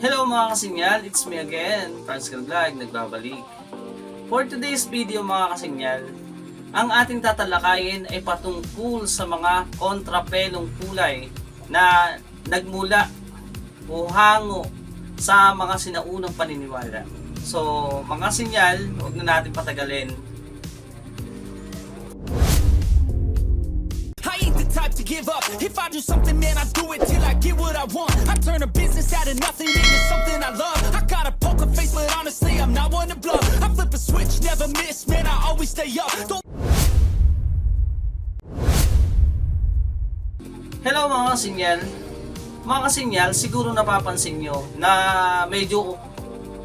Hello mga kasinyal, it's me again, Franz Vlog, nagbabalik. For today's video mga kasinyal, ang ating tatalakayin ay patungkol sa mga kontrapelong kulay na nagmula o hango sa mga sinaunang paniniwala. So, mga sinyal, huwag na natin patagalin. Type to give up. If I do something, man, I do it till I get what I want. I turn a business out of nothing into something I love. I got a poker face, but honestly, I'm not one to bluff. I flip a switch, never miss, man, I always stay up. Don't Hello mga kasinyal. Mga kasinyal, siguro napapansin nyo na medyo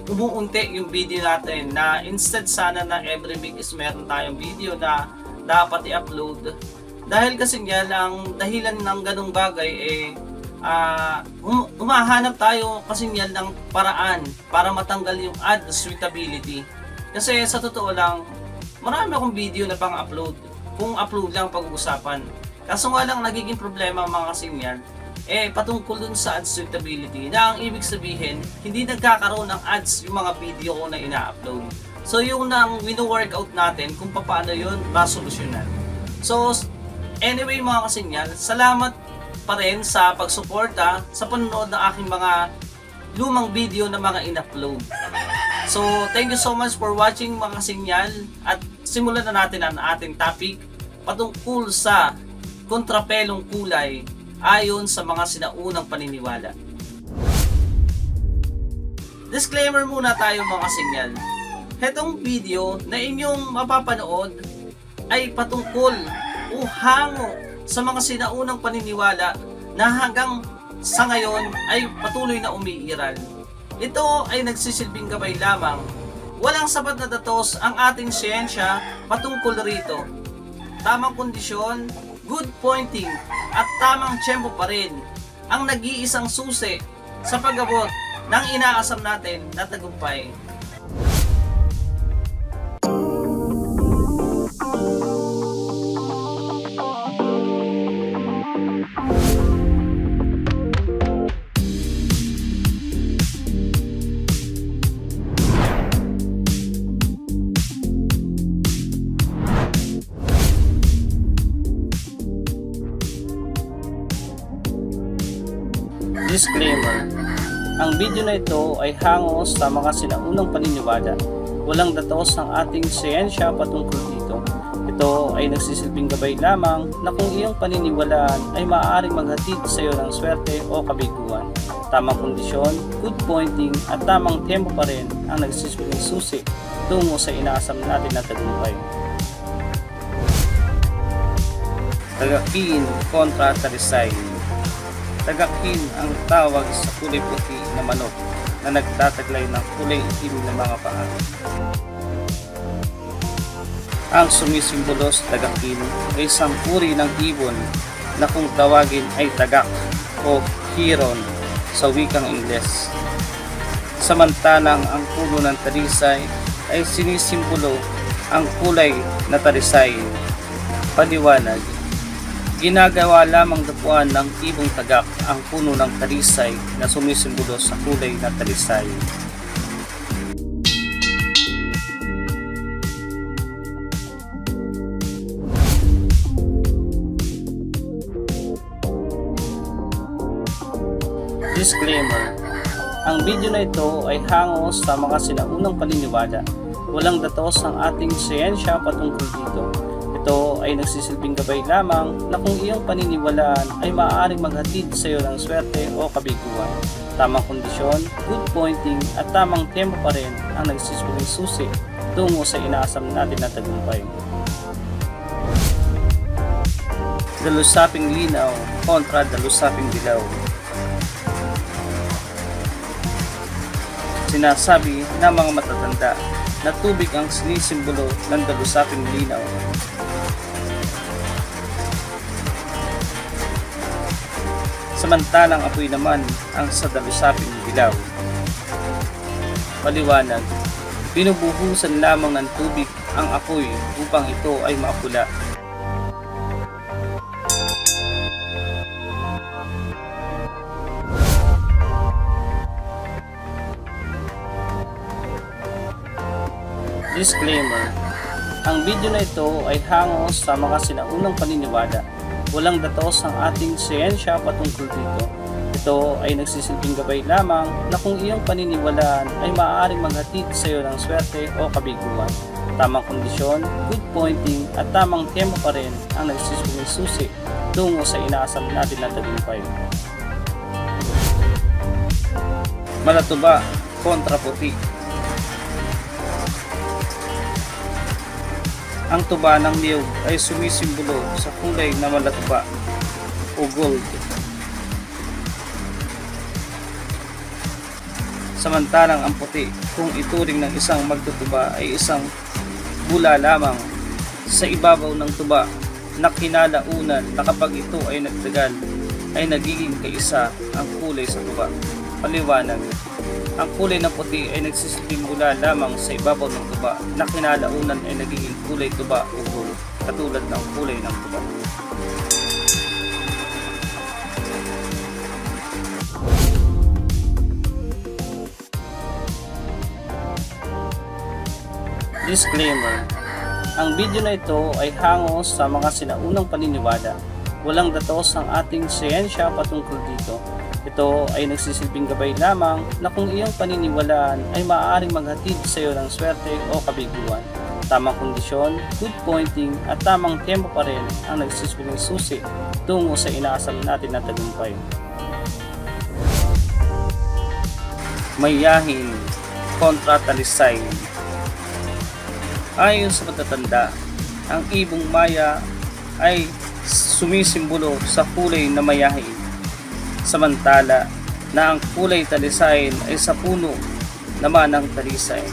umuunti yung video natin na instead sana na every week is meron tayong video na dapat i-upload. Dahil kasi nga ang dahilan ng ganong bagay eh ah, hum- humahanap tayo kasi nga ng paraan para matanggal yung ad suitability. Kasi sa totoo lang, marami akong video na pang-upload. Kung upload lang pag-uusapan. Kaso nga lang nagiging problema mga kasinyan, eh patungkol dun sa ads suitability na ang ibig sabihin, hindi nagkakaroon ng ads yung mga video ko na ina-upload. So yung nang wino-workout natin kung paano yun masolusyonan. So anyway mga kasinyan, salamat pa rin sa pagsuporta sa panonood ng aking mga lumang video na mga in-upload. So, thank you so much for watching mga sinyal at simulan na natin ang ating topic patungkol sa kontrapelong kulay ayon sa mga sinaunang paniniwala. Disclaimer muna tayo mga sinyal. Hetong video na inyong mapapanood ay patungkol o hango sa mga sinaunang paniniwala na hanggang sa ngayon ay patuloy na umiiral. Ito ay nagsisilbing gabay lamang. Walang sapat na datos ang ating siyensya patungkol rito. Tamang kondisyon, good pointing, at tamang tiyempo pa rin ang nag-iisang susi sa pag-abot ng inaasam natin na tagumpay. Disclaimer Ang video na ito ay hango sa mga sinaunang paniniwala. Walang datos ng ating siyensya patungkol dito. Ito ay nagsisilbing gabay lamang na kung iyong paniniwalaan ay maaaring maghatid sa iyo ng swerte o kabiguan. Tamang kondisyon, good pointing at tamang tempo pa rin ang nagsisilbing susi tungo sa inaasam natin na tagumpay. Tagakin kontra Tarisay Tagakin ang tawag sa kulay puti na manok na nagtataglay ng kulay itim na mga paa. Ang sumisimbolo sa tagakin ay isang uri ng ibon na kung tawagin ay tagak o hiron sa wikang Ingles. Samantalang ang puno ng talisay ay sinisimbolo ang kulay na talisay. Paliwanag, Ginagawa lamang dapuan ng ibong tagak ang puno ng talisay na sumisimbolo sa kulay na talisay. Disclaimer Ang video na ito ay hango sa mga sinaunang paniniwala. Walang datos ang ating siyensya patungkol dito. Ito ay nagsisilbing gabay lamang na kung iyong paniniwalaan ay maaaring maghatid sa iyo ng swerte o kabiguan. Tamang kondisyon, good pointing at tamang tempo pa rin ang nagsisilbing susi tungo sa inaasam natin na tagumpay. Dalusaping linaw kontra dalusaping dilaw. Sinasabi ng mga matatanda na tubig ang sinisimbolo ng dalusaping linaw Samantalang apoy naman ang sa damisaping dilaw. Paliwanag, binubuhusan lamang ng tubig ang apoy upang ito ay maapula. Disclaimer, ang video na ito ay hango sa mga sinaunang paniniwala Walang datos ang ating siyensya patungkol dito. Ito ay nagsisilbing gabay lamang na kung iyong paniniwalaan ay maaaring maghatid sa iyo ng swerte o kabiguan. Tamang kondisyon, good pointing at tamang tempo pa rin ang nagsisilbing susi tungo sa inaasam natin na tagumpay. Malatuba kontra puti Ang tuba ng niyog ay sumisimbolo sa kulay na malatuba o gold. Samantalang ang puti kung ituring ng isang magtutuba ay isang bula lamang sa ibabaw ng tuba na kinalaunan na kapag ito ay nagtagal ay nagiging kaisa ang kulay sa tuba. Paliwanag, ang kulay ng puti ay nagsisilbing bula lamang sa ibabaw ng tuba na kinalaunan ay nagiging kulay tuba o gold, katulad ng kulay ng tuba. Disclaimer Ang video na ito ay hango sa mga sinaunang paniniwala. Walang datos ang ating siyensya patungkol dito. Ito ay nagsisilbing gabay lamang na kung iyong paniniwalaan ay maaaring maghatid sa iyo ng swerte o kabiguan. Tamang kondisyon, good pointing at tamang tempo pa rin ang nagsisilbing susi tungo sa inaasam natin na tagumpay. Mayahin kontra talisay Ayon sa matatanda, ang ibong maya ay sumisimbolo sa kulay na mayahin. Samantala na ang kulay talisayin ay sa puno naman ng talisay.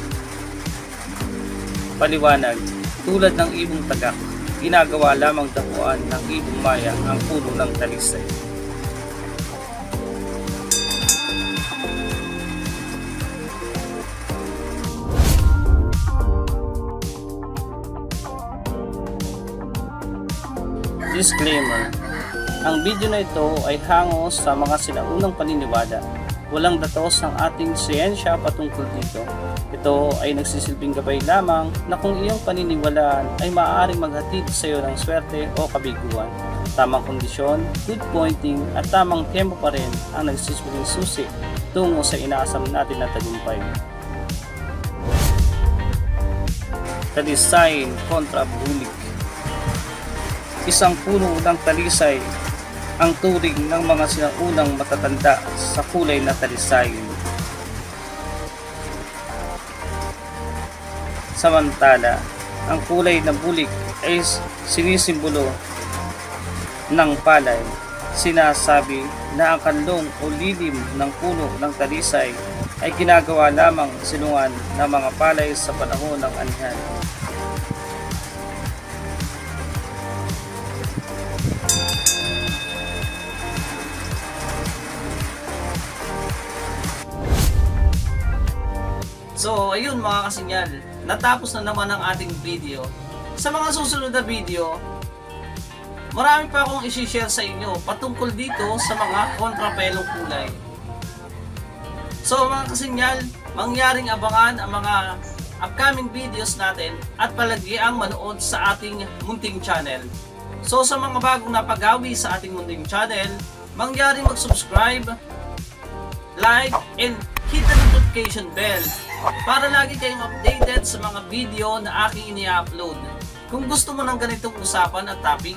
Paliwanag, tulad ng ibong tagak, ginagawa lamang dapuan ng ibong maya ang puno ng talisay. Disclaimer Ang video na ito ay hango sa mga sinaunang paniniwala. Walang datos ang ating siyensya patungkol dito. Ito ay nagsisilbing gabay lamang na kung iyong paniniwalaan ay maaaring maghatid sa iyo ng swerte o kabiguan. Tamang kondisyon, good pointing at tamang tempo pa rin ang nagsisilbing susi tungo sa inaasam natin na tagumpay. Kalisain kontra bulik isang puno ng talisay ang turing ng mga sinaunang matatanda sa kulay na talisay. Samantala, ang kulay na bulik ay sinisimbolo ng palay. Sinasabi na ang kanlong o lilim ng puno ng talisay ay ginagawa lamang silungan ng mga palay sa panahon ng anihan. So, ayun mga kasinyal, natapos na naman ang ating video. Sa mga susunod na video, marami pa akong isi-share sa inyo patungkol dito sa mga kontrapelong kulay. So mga kasinyal, mangyaring abangan ang mga upcoming videos natin at palagi ang manood sa ating munting channel. So sa mga bagong napagawi sa ating munting channel, mangyaring mag-subscribe, like, and notification bell para lagi kayong updated sa mga video na aking ini-upload. Kung gusto mo ng ganitong usapan at topic,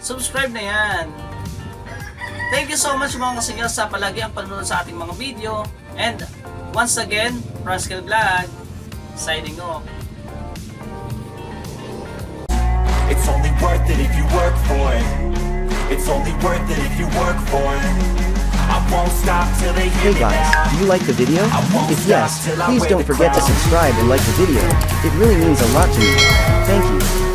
subscribe na yan. Thank you so much mga kasingal sa palagi ang panonood sa ating mga video. And once again, Rascal Vlog, signing off. It's only worth it if you work for it. It's only worth it if you work for it. I won't stop till they Hey guys, do you like the video? If yes, please don't forget to subscribe and like the video. It really means a lot to me. Thank you.